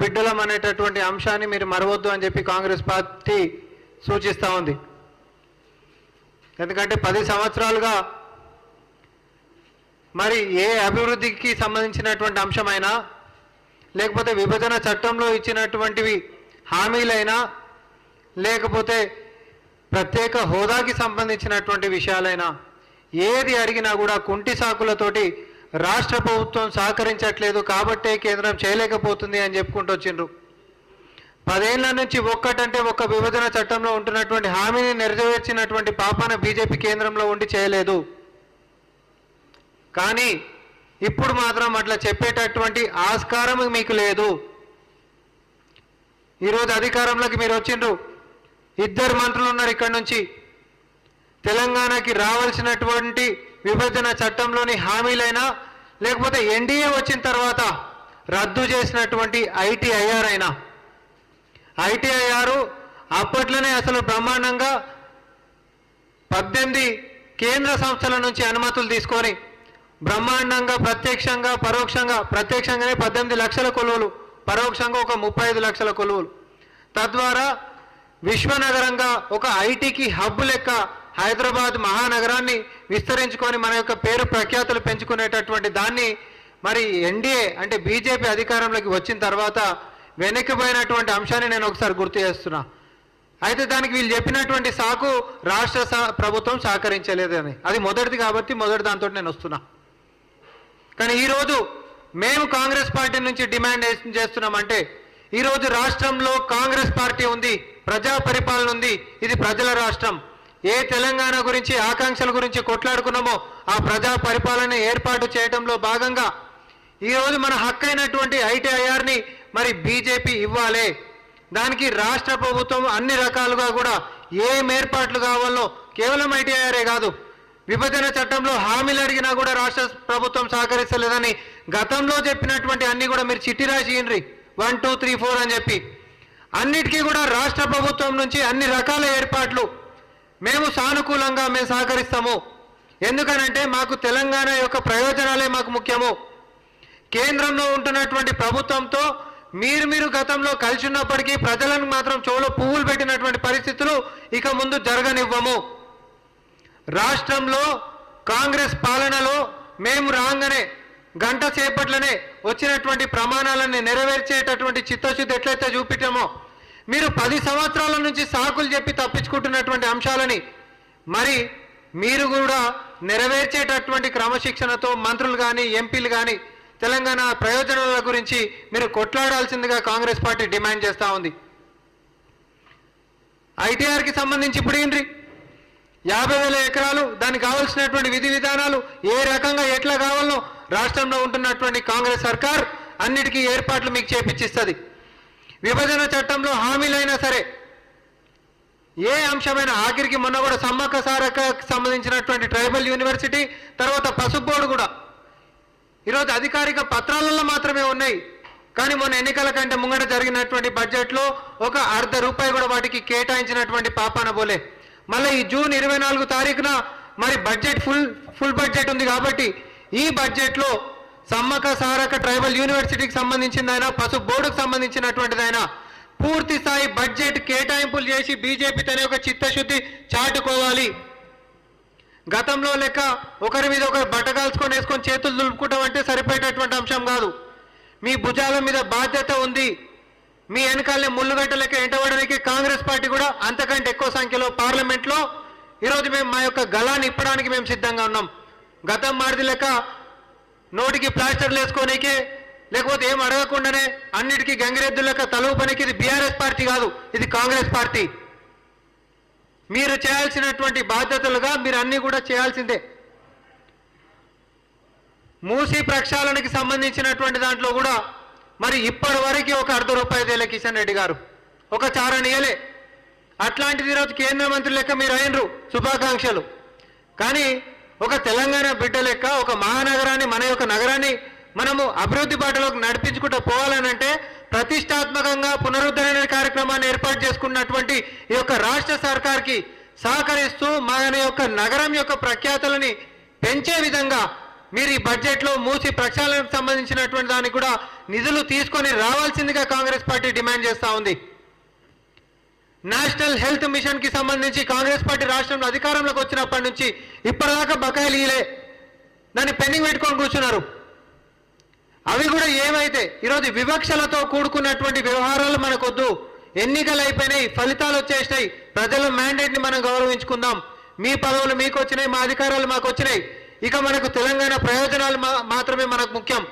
బిడ్డలం అనేటటువంటి అంశాన్ని మీరు మరవద్దు అని చెప్పి కాంగ్రెస్ పార్టీ సూచిస్తూ ఉంది. ఎందుకంటే పది సంవత్సరాలుగా మరి ఏ అభివృద్ధికి సంబంధించినటువంటి అంశమైనా లేకపోతే విభజన చట్టంలో ఇచ్చినటువంటివి హామీలైనా లేకపోతే ప్రత్యేక హోదాకి సంబంధించినటువంటి విషయాలైనా ఏది అడిగినా కూడా కుంటి సాకులతోటి రాష్ట్ర ప్రభుత్వం సహకరించట్లేదు కాబట్టే కేంద్రం చేయలేకపోతుంది అని చెప్పుకుంటూ వచ్చిండ్రు. పదేళ్ళ నుంచి ఒక్కటంటే ఒక్క విభజన చట్టంలో ఉంటున్నటువంటి హామీని నెరవేర్చినటువంటి పాపాన బీజేపీ కేంద్రంలో ఉండి చేయలేదు. కానీ ఇప్పుడు మాత్రం అట్లా చెప్పేటటువంటి ఆస్కారం మీకు లేదు. ఈరోజు అధికారంలోకి మీరు వచ్చిండ్రు. ఇద్దరు మంత్రులు ఉన్నారు ఇక్కడి నుంచి. తెలంగాణకి రావాల్సినటువంటి విభజన చట్టంలోని హామీలైనా లేకపోతే ఎన్డీఏ వచ్చిన తర్వాత రద్దు చేసినటువంటి ఐటీఐఆర్ అయినా. ఐటీఐఆర్ అప్పట్లోనే అసలు బ్రహ్మాండంగా పద్దెనిమిది కేంద్ర సంస్థల నుంచి అనుమతులు తీసుకొని బ్రహ్మాండంగా ప్రత్యక్షంగా పరోక్షంగా ప్రత్యక్షంగానే పద్దెనిమిది లక్షల కొలువులు పరోక్షంగా ఒక ముప్పై ఐదు లక్షల కొలువులు. తద్వారా విశ్వనగరంగా ఒక ఐటీకి హబ్ లెక్క హైదరాబాద్ మహానగరాన్ని విస్తరించుకొని మన యొక్క పేరు ప్రఖ్యాతులు పెంచుకునేటటువంటి దాన్ని మరి ఎన్డీఏ అంటే బీజేపీ అధికారంలోకి వచ్చిన తర్వాత వెనక్కిపోయినటువంటి అంశాన్ని నేను ఒకసారి గుర్తు చేస్తున్నా. అయితే దానికి వీళ్ళు చెప్పినటువంటి సాకు రాష్ట్ర ప్రభుత్వం సహకరించలేదని. అది మొదటిది కాబట్టి మొదటి దాంతో నేను వస్తున్నా. కానీ ఈరోజు మేము కాంగ్రెస్ పార్టీ నుంచి డిమాండ్ చేస్తున్నామంటే ఈరోజు రాష్ట్రంలో కాంగ్రెస్ పార్టీ ఉంది ప్రజా పరిపాలన ఉంది ఇది ప్రజల రాష్ట్రం. ఏ తెలంగాణ గురించి ఆకాంక్షల గురించి కొట్లాడుకున్నామో ఆ ప్రజా పరిపాలన ఏర్పాటు చేయడంలో భాగంగా ఈరోజు మన హక్కైనటువంటి ఐటీఐఆర్ని మరి బీజేపీ ఇవ్వాలి. దానికి రాష్ట్ర ప్రభుత్వం అన్ని రకాలుగా కూడా ఏం ఏర్పాట్లు కావాలో కేవలం ఐటీఐఆర్ఏ కాదు. విభజన చట్టంలో హామీలు అడిగినా కూడా రాష్ట్ర ప్రభుత్వం సహకరిస్తలేదని గతంలో చెప్పినటువంటి అన్ని కూడా మీరు చిట్టి రాసి వన్ టూ త్రీ ఫోర్ అని చెప్పి. అన్నిటికీ కూడా రాష్ట్ర ప్రభుత్వం నుంచి అన్ని రకాల ఏర్పాట్లు మేము సానుకూలంగా మేము సహకరిస్తాము. ఎందుకనంటే మాకు తెలంగాణ యొక్క ప్రయోజనాలే మాకు ముఖ్యము. కేంద్రంలో ఉంటున్నటువంటి ప్రభుత్వంతో మీరు మీరు గతంలో కలిసి ఉన్నప్పటికీ ప్రజలను మాత్రం చెవులో పువ్వులు పెట్టినటువంటి పరిస్థితులు ఇక ముందు జరగనివ్వము. రాష్ట్రంలో కాంగ్రెస్ పాలనలో మేము రాగానే గంట సేపట్లనే వచ్చినటువంటి ప్రమాణాలని నెరవేర్చేటటువంటి చిత్తశుద్ధి ఎట్లయితే చూపించామో మీరు పది సంవత్సరాల నుంచి సాకులు చెప్పి తప్పించుకుంటున్నటువంటి అంశాలని మరి మీరు కూడా నెరవేర్చేటటువంటి క్రమశిక్షణతో మంత్రులు కానీ ఎంపీలు కానీ తెలంగాణ ప్రయోజనాల గురించి మీరు కొట్లాడాల్సిందిగా కాంగ్రెస్ పార్టీ డిమాండ్ చేస్తూ ఉంది. ఐటీఆర్కి సంబంధించి ఇప్పుడు ఏంటి యాభై వేల ఎకరాలు దానికి కావాల్సినటువంటి విధి విధానాలు ఏ రకంగా ఎట్లా కావాలనో రాష్ట్రంలో ఉంటున్నటువంటి కాంగ్రెస్ సర్కార్ అన్నిటికీ ఏర్పాట్లు మీకు చేపించిస్తుంది విభజన చట్టంలో హామీలైనా సరే ఏ అంశమైన ఆఖరికి మొన్న కూడా సమ్మక్క సారక సంబంధించినటువంటి ట్రైబల్ యూనివర్సిటీ తర్వాత పసుపు బోర్డు కూడా. ఈరోజు అధికారిక పత్రాలలో మాత్రమే ఉన్నాయి. కానీ మొన్న ఎన్నికల కంటే ముంగట జరిగినటువంటి బడ్జెట్లో ఒక అర్ధ రూపాయి కూడా వాటికి కేటాయించినటువంటి పాపాన బోలే. మళ్ళీ ఈ జూన్ ఇరవై నాలుగు తారీఖున మరి బడ్జెట్ ఫుల్ ఫుల్ బడ్జెట్ ఉంది కాబట్టి ఈ బడ్జెట్లో సమ్మక సారక ట్రైబల్ యూనివర్సిటీకి సంబంధించిందైనా పసుపు బోర్డుకు సంబంధించినటువంటిదైనా పూర్తి స్థాయి బడ్జెట్ కేటాయింపులు చేసి బీజేపీ తన యొక్క చిత్తశుద్ధి చాటుకోవాలి. గతంలో లెక్క ఒకరి మీద ఒకరు బట్టగాల్చుకొని వేసుకొని చేతులు దులుపుకోవడం అంటే సరిపోయేటటువంటి అంశం కాదు. మీ భుజాల మీద బాధ్యత ఉంది. మీ వెనకాలనే ముళ్ళుగడ్డ లెక్క ఎంటబడడానికి కాంగ్రెస్ పార్టీ కూడా అంతకంటే ఎక్కువ సంఖ్యలో పార్లమెంట్లో ఈరోజు మేము మా యొక్క గలాన్ని ఇప్పడానికి మేము సిద్ధంగా ఉన్నాం. గతం మారిది లెక్క నోటికి ప్లాస్టర్లు వేసుకోనికి లేకపోతే ఏం అడగకుండానే అన్నిటికీ గంగిరెద్దు లెక్క తలువు పనికి ఇది బీఆర్ఎస్ పార్టీ కాదు ఇది కాంగ్రెస్ పార్టీ. మీరు చేయాల్సినటువంటి బాధ్యతలుగా మీరు అన్ని కూడా చేయాల్సిందే. మూసి ప్రక్షాళనకి సంబంధించినటువంటి దాంట్లో కూడా మరి ఇప్పటి వరకు ఒక అర్ధ రూపాయి తేలే కిషన్ రెడ్డి గారు. ఒక చారణీయలే. అట్లాంటిది ఈరోజు కేంద్ర మంత్రి లెక్క మీరు అయినరు శుభాకాంక్షలు. కానీ ఒక తెలంగాణ బిడ్డ లెక్క ఒక మహానగరాన్ని మన యొక్క నగరాన్ని మనము అభివృద్ధి బాటలోకి నడిపించుకుంటూ పోవాలనంటే ప్రతిష్టాత్మకంగా పునరుద్ధరణ కార్యక్రమాన్ని ఏర్పాటు చేసుకున్నటువంటి ఈ యొక్క రాష్ట్ర సర్కార్కి సహకరిస్తూ మన యొక్క నగరం యొక్క ప్రఖ్యాతులని పెంచే విధంగా మీరు ఈ బడ్జెట్లో మూసి ప్రక్షాళనకు సంబంధించినటువంటి దానికి కూడా నిధులు తీసుకొని రావాల్సిందిగా కాంగ్రెస్ పార్టీ డిమాండ్ చేస్తూ ఉంది. నేషనల్ హెల్త్ మిషన్కి సంబంధించి కాంగ్రెస్ పార్టీ రాష్ట్రంలో అధికారంలోకి వచ్చినప్పటి నుంచి ఇప్పటిదాకా బకాయిలు ఇలే దాన్ని పెండింగ్ పెట్టుకొని కూర్చున్నారు. అవి కూడా ఏమైతే ఈరోజు వివక్షలతో కూడుకున్నటువంటి వ్యవహారాలు మనకొద్దు. ఎన్నికలు అయిపోయినాయి ఫలితాలు వచ్చేసినాయి. ప్రజల మ్యాండేట్ని మనం గౌరవించుకుందాం. మీ పదవులు మీకు వచ్చినాయి మా అధికారాలు మాకు వచ్చినాయి. ఇక మనకు తెలంగాణ ప్రయోజనాలు మా- మాత్రమే మనకు ముఖ్యం.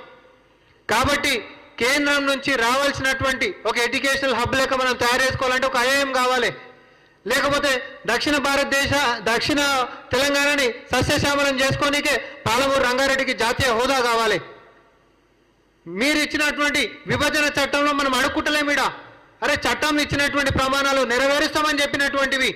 కాబట్టి కేంద్రం నుంచి రావాల్సినటువంటి ఒక ఎడ్యుకేషనల్ హబ్ లెక్క మనం తయారు చేసుకోవాలంటే ఒక ఐఐఎం కావాలి. లేకపోతే దక్షిణ భారతదేశ దక్షిణ తెలంగాణని సస్యశ్యామలం చేసుకోనికే పాలమూరు రంగారెడ్డికి జాతీయ హోదా కావాలి. మీరు ఇచ్చినటువంటి విభజన చట్టంలో మనం అడుక్కుంటలేమిడా అరే చట్టం ఇచ్చినటువంటి ప్రమాణాలు నెరవేరుస్తామని చెప్పినటువంటివి.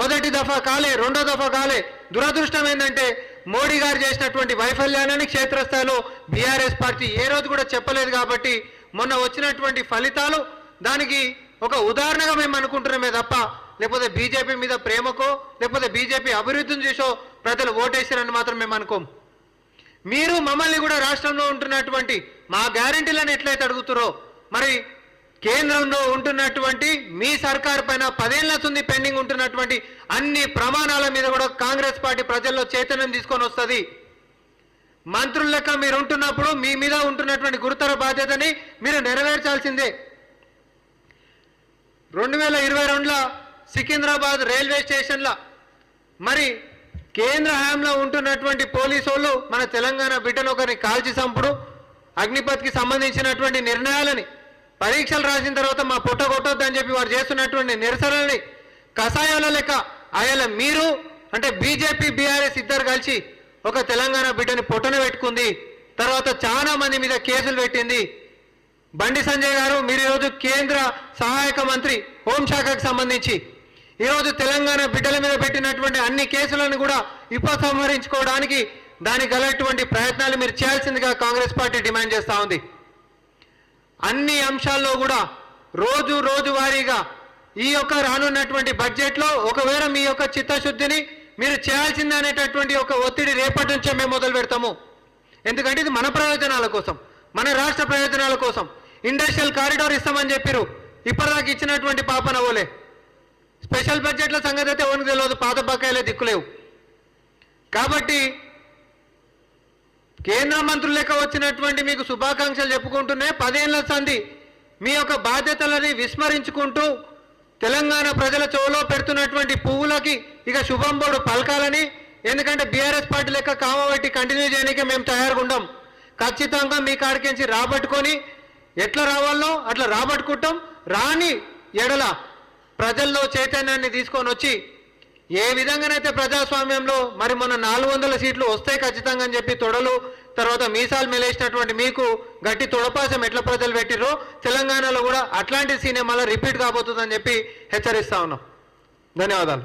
మొదటి దఫా కాలే రెండో దఫా కాలే. దురదృష్టం ఏంటంటే మోడీ గారు చేసినటువంటి వైఫల్యాన్ని క్షేత్రస్థాయిలో బీఆర్ఎస్ పార్టీ ఏ రోజు కూడా చెప్పలేదు కాబట్టి మొన్న వచ్చినటువంటి ఫలితాలు దానికి ఒక ఉదాహరణగా మేము అనుకుంటున్నామే తప్ప లేకపోతే బీజేపీ మీద ప్రేమకో లేకపోతే బీజేపీ అభివృద్ధిని చూసో ప్రజలు ఓటేశారని మాత్రం మేము అనుకోం మీరు మమ్మల్ని కూడా రాష్ట్రంలో ఉంటున్నటువంటి మా గ్యారంటీలను ఎట్లయితే అడుగుతారో మరి కేంద్రంలో ఉంటున్నటువంటి మీ సర్కార్ పైన పదేళ్ళ ఉంది పెండింగ్ ఉంటున్నటువంటి అన్ని ప్రమాణాల మీద కూడా కాంగ్రెస్ పార్టీ ప్రజల్లో చైతన్యం తీసుకొని వస్తుంది. మంత్రుల లెక్క మీరు ఉంటున్నప్పుడు మీ మీద ఉంటున్నటువంటి గురుతర బాధ్యతని మీరు నెరవేర్చాల్సిందే. రెండు వేల ఇరవై రెండులో సికింద్రాబాద్ రైల్వే స్టేషన్ల మరి కేంద్ర హయాంలో ఉంటున్నటువంటి పోలీసు వాళ్ళు మన తెలంగాణ బిడ్డను ఒకరిని కాల్చి చంపుడు అగ్నిపథ్కి సంబంధించినటువంటి నిర్ణయాలని పరీక్షలు రాసిన తర్వాత మా పుట్ట కొట్టొద్దని చెప్పి వారు చేస్తున్నటువంటి నిరసనల్ని కషాయాల లెక్క ఆయన మీరు? అంటే బీజేపీ బీఆర్ఎస్ ఇద్దరు కలిసి ఒక తెలంగాణ బిడ్డని పొట్టన పెట్టుకుంది. తర్వాత చాలా మంది మీద కేసులు పెట్టింది. బండి సంజయ్ గారు మీరు ఈరోజు కేంద్ర సహాయక మంత్రి హోంశాఖకు సంబంధించి ఈరోజు తెలంగాణ బిడ్డల మీద పెట్టినటువంటి అన్ని కేసులను కూడా ఉపసంహరించుకోవడానికి దానికి గలటువంటి ప్రయత్నాలు మీరు చేయాల్సిందిగా కాంగ్రెస్ పార్టీ డిమాండ్ చేస్తూ ఉంది. అన్ని అంశాల్లో కూడా రోజు రోజు వారీగా ఈ యొక్క రానున్నటువంటి బడ్జెట్లో ఒకవేళ మీ యొక్క చిత్తశుద్ధిని మీరు చేయాల్సిందే అనేటటువంటి ఒక ఒత్తిడి రేపటి నుంచే మేము మొదలు పెడతాము. ఎందుకంటే ఇది మన ప్రయోజనాల కోసం మన రాష్ట్ర ప్రయోజనాల కోసం. ఇండస్ట్రియల్ కారిడార్ ఇస్తామని చెప్పారు ఇప్పటిదాకా ఇచ్చినటువంటి పాపన ఓలే స్పెషల్ బడ్జెట్ల సంగతి అయితే ఓనికి తెలియదు పాత బకాయిలే దిక్కులేవు. కాబట్టి కేంద్ర మంత్రులు లెక్క వచ్చినటువంటి మీకు శుభాకాంక్షలు చెప్పుకుంటూనే పదేళ్ళ సంధి మీ యొక్క బాధ్యతలని విస్మరించుకుంటూ తెలంగాణ ప్రజల చెవులో పెడుతున్నటువంటి పువ్వులకి ఇక శుభంబోడు పలకాలని ఎందుకంటే బీఆర్ఎస్ పార్టీ లెక్క కామబట్టి కంటిన్యూ చేయడానికి మేము తయారుగా ఉండం. ఖచ్చితంగా మీ కాడికించి రాబట్టుకొని ఎట్లా రావాలో అట్లా రాబట్టుకుంటాం. రాని ఎడల ప్రజల్లో చైతన్యాన్ని తీసుకొని వచ్చి ఏ విధంగానైతే ప్రజాస్వామ్యంలో మరి మొన్న నాలుగు వందల సీట్లు వస్తాయి ఖచ్చితంగా అని చెప్పి తొడలు తర్వాత మీసాలు మెలేసినటువంటి మీకు గట్టి తొడపాసం ఎట్లా ప్రజలు పెట్టిరో తెలంగాణలో కూడా అట్లాంటి సీనే మళ్ళీ రిపీట్ కాబోతుందని చెప్పి హెచ్చరిస్తా ఉన్నాం. ధన్యవాదాలు.